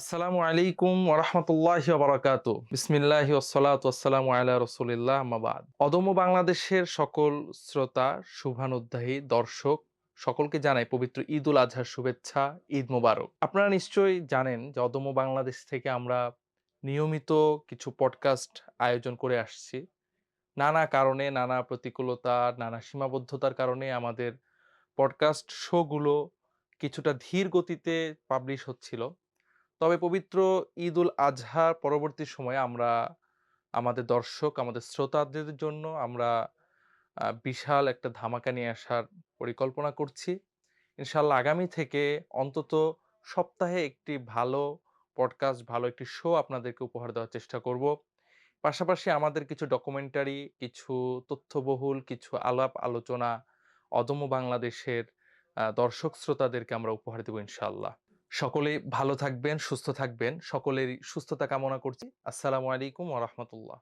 আসসালামু আলাইকুম ওরহমতুল্লাহ বারাকাত বিসমিল্লাহ ওসলাত ওসালাম আল্লাহ রসুলিল্লাহ আমাবাদ অদম্য বাংলাদেশের সকল শ্রোতা শুভানুদ্দাহী দর্শক, সকলকে জানাই পবিত্র ঈদ উল আজহার শুভেচ্ছা, ঈদ মোবারক। আপনারা নিশ্চয়ই জানেন যে অদম্য বাংলাদেশ থেকে আমরা নিয়মিত কিছু পডকাস্ট আয়োজন করে আসছি। নানা কারণে, নানা প্রতিকূলতা, নানা সীমাবদ্ধতার কারণে আমাদের পডকাস্ট শোগুলো কিছুটা ধীর গতিতে পাবলিশ হচ্ছিল। তবে পবিত্র ঈদ উল আজহার পরবর্তী সময়ে আমরা আমাদের দর্শক, আমাদের শ্রোতাদের জন্য আমরা বিশাল একটা ধামাকা নিয়ে আসার পরিকল্পনা করছি। ইনশাল্লাহ আগামী থেকে অন্তত সপ্তাহে একটি ভালো পডকাস্ট ভালো একটি শো আপনাদেরকে উপহার দেওয়ার চেষ্টা করব। পাশাপাশি আমাদের কিছু ডকুমেন্টারি কিছু তথ্যবহুল, কিছু আলাপ আলোচনা অদম্য বাংলাদেশের দর্শক শ্রোতাদেরকে আমরা উপহার দেবো ইনশাল্লাহ সকলেই ভালো থাকবেন সুস্থ থাকবেন। সকলেরই সুস্থতা কামনা করছি। আসসালামু আলাইকুম ওরহমতুল্লাহ